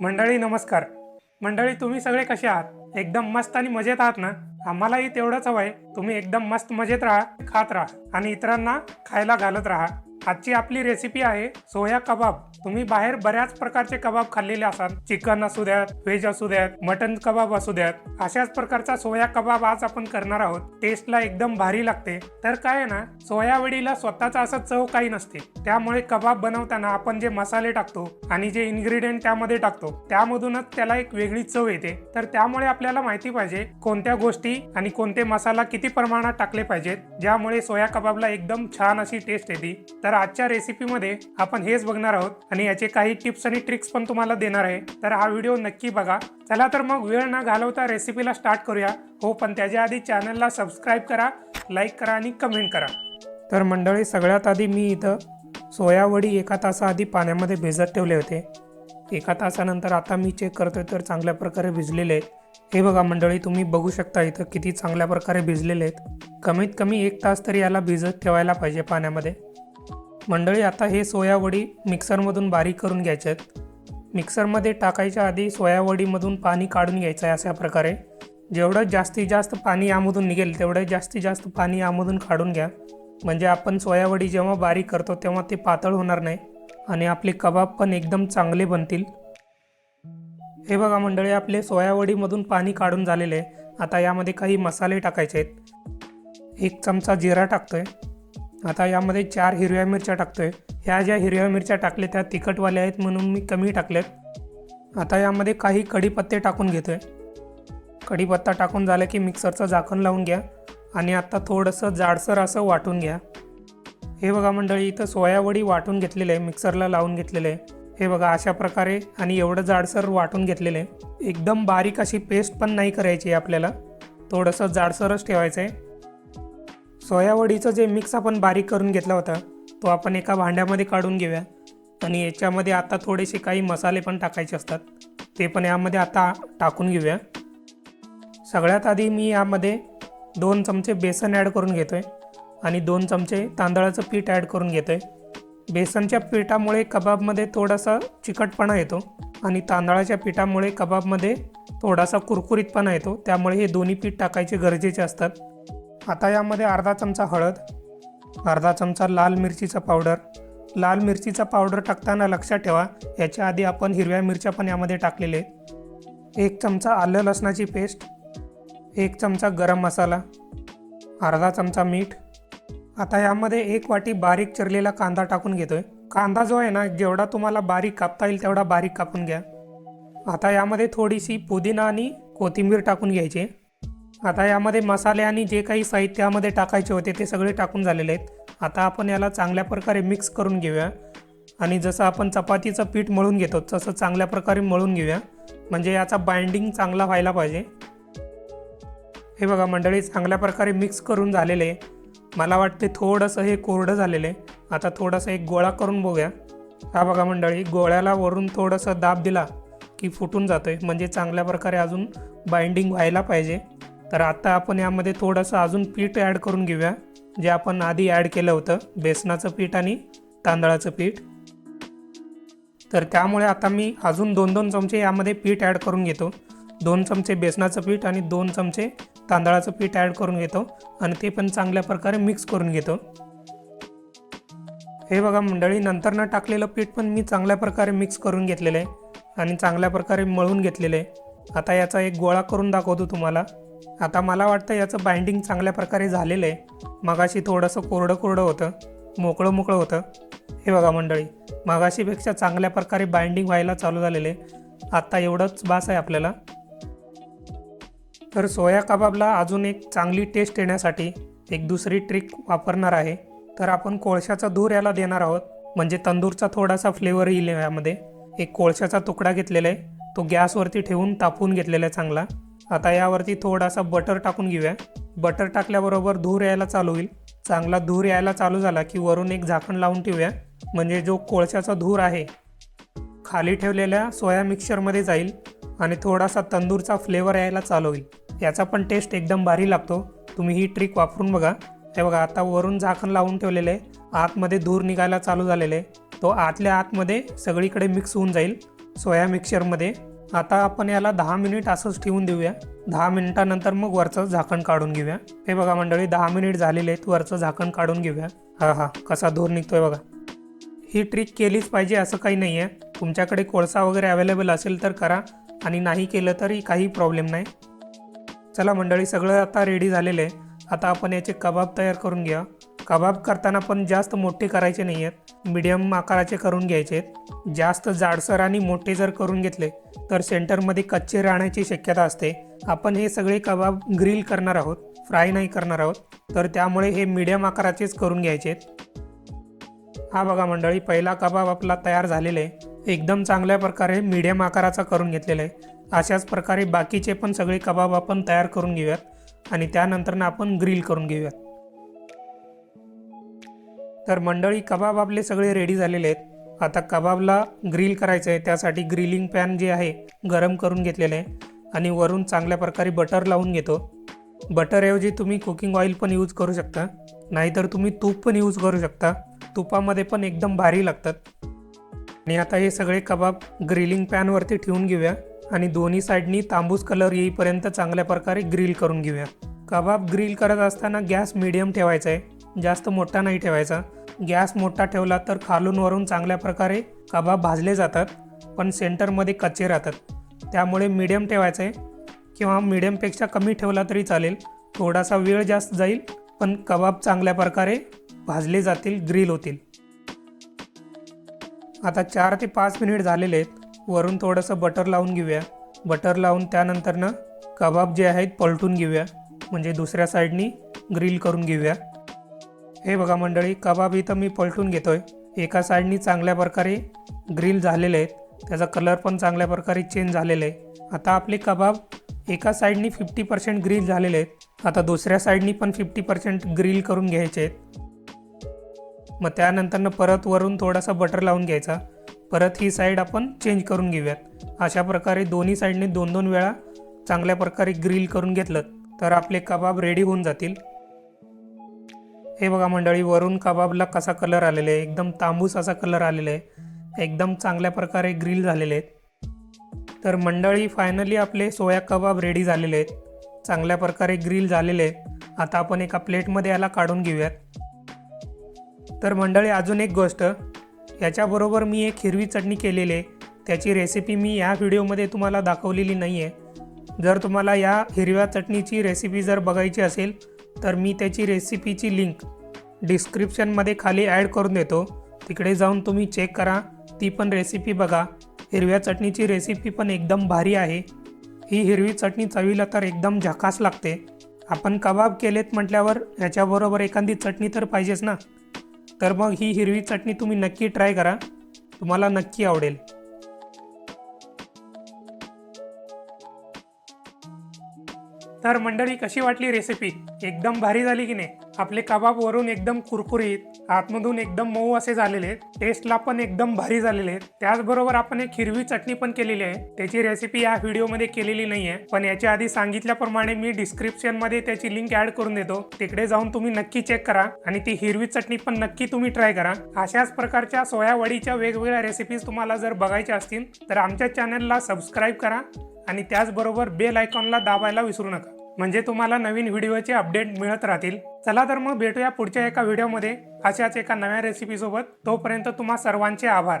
मंडळी नमस्कार. मंडळी तुम्ही सगळे कसे आहात? एकदम मस्त आणि मजेत आहात ना? आम्हालाही तेवढंच हवंय. तुम्ही एकदम मस्त मजेत राहा खात राहा आणि इतरांना खायला घालत राहा. आजची आपली रेसिपी आहे सोया कबाब. तुम्ही बाहेर बऱ्याच प्रकारचे कबाब खाल्लेले असाल. चिकन असू द्यात व्हेज असू द्यात मटन कबाब असू द्यात. अशाच प्रकारचा सोया कबाब आज आपण करणार आहोत. टेस्टला एकदम भारी लागते. तर काय आहे ना सोयावडीला स्वतःचा असं चव काही नसते. त्यामुळे कबाब बनवताना आपण जे मसाले टाकतो आणि जे इन्ग्रेडियंट त्यामध्ये टाकतो त्यामधूनच त्याला एक वेगळी चव येते. तर त्यामुळे आपल्याला माहिती पाहिजे कोणत्या गोष्टी आणि कोणते मसाला किती प्रमाणात टाकले पाहिजेत ज्यामुळे सोया कबाबला एकदम छान अशी टेस्ट येते. तर आजच्या रेसिपीमध्ये आपण हेच बघणार आहोत. आणि याचे काही टिप्स आणि ट्रिक्स पण तुम्हाला देणार आहे. तर हा व्हिडिओ नक्की बघा. चला तर मग वेळ न घालवता रेसिपीला स्टार्ट करूया. हो पण त्याच्या आधी चॅनलला सबस्क्राईब करा लाईक करा आणि कमेंट करा. तर मंडळी सगळ्यात आधी मी इथं सोयावडी एका तासाआधी पाण्यामध्ये भिजत ठेवले होते. एका तासानंतर आता मी चेक करतोय तर चांगल्या प्रकारे भिजलेले आहेत. हे बघा मंडळी तुम्ही बघू शकता इथं किती चांगल्या प्रकारे भिजलेले आहेत. कमीत कमी एक तास तरी याला भिजत ठेवायला पाहिजे पाण्यामध्ये. मंडळी आता हे सोयावडी मिक्सरमधून बारीक करून घ्यायचे आहेत. मिक्सरमध्ये टाकायच्या आधी सोयावडीमधून पाणी काढून घ्यायचं आहे अशा प्रकारे. जेवढं जास्तीत जास्त पाणी यामधून निघेल तेवढं जास्तीत जास्त पाणी यामधून काढून घ्या. म्हणजे आपण सोयावडी जेव्हा बारीक करतो तेव्हा ते पातळ होणार नाही आणि आपले कबाब पण एकदम चांगले बनतील. हे बघा मंडळी आपले सोयावडीमधून पाणी काढून झालेले आहे. आता यामध्ये काही मसाले टाकायचे आहेत. एक चमचा जिरा टाकतोय. आता यामध्ये चार हिरव्या मिरच्या टाकतोय. ह्या ज्या हिरव्या मिरच्या टाकल्या त्या तिखटवाल्या आहेत म्हणून मी कमी टाकल्यात. आता यामध्ये काही कढीपत्ते टाकून घेतोय. कढीपत्ता टाकून झालं की मिक्सरचं झाकण लावून घ्या आणि आत्ता थोडंसं जाडसर असं वाटून घ्या. हे बघा मंडळी इथं सोयावडी वाटून घेतलेलं आहे मिक्सरला लावून घेतलेलं आहे. हे बघा अशा प्रकारे आणि एवढं जाडसर वाटून घेतलेलं आहे. एकदम बारीक अशी पेस्ट पण नाही करायची आहे आपल्याला. थोडंसं जाडसरच ठेवायचं आहे सोयावडीचं जे मिक्स आपण बारीक करून घेतला होता तो आपण एका भांड्यामध्ये काढून घेऊया. आणि याच्यामध्ये आता थोडेसे काही मसाले पण टाकायचे असतात. ते पण यामध्ये आता टाकून घेऊया. सगळ्यात आधी मी यामध्ये दोन चमचे बेसन ॲड करून घेतो आहे आणि दोन चमचे तांदळाचं पीठ ॲड करून घेतो आहे बेसनच्या पिठामुळे कबाबमध्ये थोडासा चिकटपणा येतो आणि तांदळाच्या पिठामुळे कबाबमध्ये थोडासा कुरकुरीतपणा येतो. त्यामुळे हे दोन्ही पीठ टाकायचे गरजेचे असतात. आता यामध्ये अर्धा चमचा हळद अर्धा चमचा लाल मिरचीचा पावडर. लाल मिरचीचा पावडर टाकताना लक्षात ठेवा याच्या आधी आपण हिरव्या मिरच्या पण यामध्ये टाकलेले एक चमचा आलं लसणाची पेस्ट एक चमचा गरम मसाला अर्धा चमचा मीठ. आता यामध्ये एक वाटी बारीक चिरलेला कांदा टाकून घेतो आहे कांदा जो आहे ना जेवढा तुम्हाला बारीक कापता येईल तेवढा बारीक कापून घ्या. आता यामध्ये थोडीशी पुदिना आणि कोथिंबीर टाकून घ्यायची आता यामध्ये मसाले आणि जे काही साहित्य यामध्ये टाकायचे होते ते सगळे टाकून झालेले आहेत. आता आपण याला चांगल्या प्रकारे मिक्स करून घेऊया. आणि जसं आपण चपातीचं पीठ मळून घेतो तसं चांगल्या प्रकारे मळून घेऊया. म्हणजे याचा बाइंडिंग चांगला व्हायला पाहिजे. हे बघा मंडळी चांगल्या प्रकारे मिक्स करून झालेले आहे. मला वाटते थोडंसं हे कोरडं झालेलं आहे. आता थोडंसं एक गोळा करून बघूया. हा बघा मंडळी गोळ्याला वरून थोडंसं दाब दिला की फुटून जातो आहे म्हणजे चांगल्या प्रकारे अजून बाइंडिंग व्हायला पाहिजे. तर आता आपण यामध्ये थोडंसं अजून पीठ ॲड करून घेऊया. जे आपण आधी ॲड केलं होतं बेसनाचं पीठ आणि तांदळाचं पीठ. तर त्यामुळे आता मी अजून दोन दोन चमचे यामध्ये पीठ ॲड करून घेतो. दोन चमचे बेसनाचं पीठ आणि दोन चमचे तांदळाचं पीठ ॲड करून घेतो आणि ते पण चांगल्या प्रकारे मिक्स करून घेतो. हे बघा मंडळी नंतर न टाकलेलं पीठ पण मी चांगल्या प्रकारे मिक्स करून घेतलेलं आहे आणि चांगल्या प्रकारे मळून घेतलेलं आहे. आता याचा एक गोळा करून दाखवतो तुम्हाला. आता मला वाटतं याचं बाइंडिंग चांगल्या प्रकारे झालेलं आहे. मगाशी थोडंसं कोरडं कोरडं होतं मोकळं मोकळं होतं. हे बघा मंडळी मगाशीपेक्षा चांगल्या प्रकारे बाइंडिंग व्हायला चालू झालेलं आहे. आत्ता एवढंच बास आहे आपल्याला. तर सोया कबाबला अजून एक चांगली टेस्ट येण्यासाठी एक दुसरी ट्रिक वापरणार आहे. तर आपण कोळशाचा धूर याला देणार आहोत. म्हणजे तंदूरचा थोडासा फ्लेवर येईल यामध्ये. एक कोळशाचा तुकडा घेतलेला आहे. तो गॅसवरती ठेवून तापवून घेतलेला आहे चांगला. आता यावरती थोडासा बटर टाकून घेऊया. बटर टाकल्याबरोबर धूर यायला चालू होईल. चांगला धूर यायला चालू झाला की वरून एक झाकण लावून ठेवूया. म्हणजे जो कोळशाचा धूर आहे खाली ठेवलेल्या सोया मिक्सरमध्ये जाईल आणि थोडासा तंदूरचा फ्लेवर यायला चालू होईल. याचा पण टेस्ट एकदम भारी लागतो. तुम्ही ही ट्रिक वापरून बघा. हे बघा आता वरून झाकण लावून ठेवलेले आतमध्ये धूर निघायला चालू झालेले. तो आतल्या आतमध्ये सगळीकडे मिक्स होऊन जाईल. सोया मिक्सरमध्ये आता आपण याला दहा मिनिट असंच ठेवून देऊया. दहा मिनिटानंतर मग वरचं झाकण काढून घेऊया. हे बघा मंडळी दहा मिनिट झालेले आहेत वरचं झाकण काढून घेऊया. हा हा कसा धूर निघतोय बघा. ही ट्रिक केलीच पाहिजे असं काही नाही आहे तुमच्याकडे कोळसा वगैरे अवेलेबल असेल तर करा आणि नाही केलं तरी काही प्रॉब्लेम नाही. चला मंडळी सगळं आता रेडी झालेलं आहे. आता आपण याचे कबाब तयार करून घ्या कबाब करताना पण जास्त मोठे करायचे नाही आहेत मीडियम आकाराचे करून घ्यायचे. आहेत जास्त जाडसर आणि मोठे जर करून घेतले तर सेंटरमध्ये कच्चे राहण्याची शक्यता असते. आपण हे सगळे कबाब ग्रिल करणार आहोत फ्राय नाही करणार आहोत तर त्यामुळे हे मीडियम आकाराचेच करून घ्यायचे. आहेत हा बघा मंडळी पहिला कबाब आपला तयार झालेला आहे. एकदम चांगल्या प्रकारे मीडियम आकाराचा करून घेतलेला आहे. अशाच प्रकारे बाकीचे पण सगळे कबाब आपण तयार करून घेऊयात आणि त्यानंतरनं आपण ग्रिल करून घेऊयात. तर मंडळी कबाब आपले सगळे रेडी झालेले आहेत. आता कबाबला ग्रिल करायचं आहे त्यासाठी ग्रिलिंग पॅन जे आहे गरम करून घेतलेलं आहे. आणि वरून चांगल्या प्रकारे बटर लावून घेतो. बटरऐवजी तुम्ही कुकिंग ऑइल पण यूज करू शकता. नाहीतर तुम्ही तूप पण यूज करू शकता. तुपामध्ये पण एकदम भारी लागतात. आणि आता हे सगळे कबाब ग्रिलिंग पॅनवरती ठेवून घेऊया. आणि दोन्ही साईडनी तांबूस कलर येईपर्यंत चांगल्या प्रकारे ग्रिल करून घेऊया. कबाब ग्रिल करत असताना गॅस मिडियम ठेवायचा आहे. जास्त मोठा नाही ठेवायचा. गॅस मोठा ठेवला तर खालून वरून चांगल्या प्रकारे कबाब भाजले जातात पण सेंटरमध्ये कच्चे राहतात. त्यामुळे मिडियम ठेवायचं आहे किंवा मिडियमपेक्षा कमी ठेवला तरी चालेल. थोडासा वेळ जास्त जाईल पण कबाब चांगल्या प्रकारे भाजले जातील ग्रिल होतील. आता चार ते पाच मिनिट झालेले आहेत. वरून थोडंसं बटर लावून घेऊया. बटर लावून त्यानंतरनं कबाब जे आहेत पलटून घेऊया. म्हणजे दुसऱ्या साईडनी ग्रिल करून घेऊया. हे बघा मंडळी कबाब इथं मी पलटून घेतोय. एका साईडनी चांगल्या प्रकारे ग्रिल झालेले आहेत. त्याचा कलर पण चांगल्या प्रकारे चेंज झालेला आहे. आता आपले कबाब एका साईडनी फिफ्टी पर्सेंट ग्रिल झालेले आहेत. आता दुसऱ्या साईडनी पण फिफ्टी पर्सेंट ग्रिल करून घ्यायचे आहेत. मग त्यानंतरनं परत वरून थोडासा बटर लावून घ्यायचा. परत ही साईड आपण चेंज करून घेऊयात. अशा प्रकारे दोन्ही साईडने दोन दोन वेळा चांगल्या प्रकारे ग्रिल करून घेतलं तर आपले कबाब रेडी होऊन जातील. हे बघा मंडळी वरून कबाबला कसा कलर आलेला आहे? एकदम तांबूस असा कलर आलेला आहे. एकदम चांगल्या प्रकारे ग्रिल झालेले आहेत. तर मंडळी फायनली आपले सोया कबाब रेडी झालेले आहेत. चांगल्या प्रकारे ग्रिल झालेले आहेत. आता आपण एका प्लेटमध्ये याला काढून घेऊयात. तर मंडळी अजून एक गोष्ट. याच्याबरोबर मी एक हिरवी चटणी केलेली आहे. त्याची रेसिपी मी या व्हिडिओमध्ये तुम्हाला दाखवलेली नाही आहे जर तुम्हाला या हिरव्या चटणीची रेसिपी जर बघायची असेल तर मी त्याची रेसिपीची लिंक डिस्क्रिप्शनमध्ये खाली ॲड करून देतो. तिकडे जाऊन तुम्ही चेक करा. ती पण रेसिपी बघा. हिरव्या चटणीची रेसिपी पण एकदम भारी आहे. ही हिरवी चटणी चवीला तर एकदम झकास लागते. आपण कबाब केलेत म्हटल्यावर ह्याच्याबरोबर एखादी चटणी तर पाहिजेच ना? तर मग ही हिरवी चटणी तुम्ही नक्की ट्राय करा. तुम्हाला नक्की आवडेल. तर मंडळी कशी वाटली रेसिपी एकदम भारी झाली की नाही? आपले कबाब वरून एकदम कुरकुरीत आतमधून एकदम मऊ असे झालेले टेस्टला पण एकदम भारी झालेले त्याचबरोबर आपण एक हिरवी चटणी पण केलेली आहे. त्याची रेसिपी या व्हिडिओमध्ये केलेली नाही आहे पण याच्या आधी सांगितल्याप्रमाणे मी डिस्क्रिप्शनमध्ये त्याची लिंक ऍड करून देतो. तिकडे जाऊन तुम्ही नक्की चेक करा आणि ती हिरवी चटणी पण नक्की तुम्ही ट्राय करा. अशाच प्रकारच्या सोया वडीच्या वेगवेगळ्या रेसिपीज तुम्हाला जर बघायच्या असतील तर आमच्या चॅनलला सबस्क्राईब करा आणि त्याचबरोबर बेल आयकॉनला दाबायला विसरू नका. म्हणजे तुम्हाला नवीन व्हिडिओचे अपडेट मिळत राहतील. चला तर मग भेटूया पुढच्या एका व्हिडिओमध्ये. अशाच एका नव्या रेसिपीसोबत तोपर्यंत तुम्हा सर्वांचे आभार.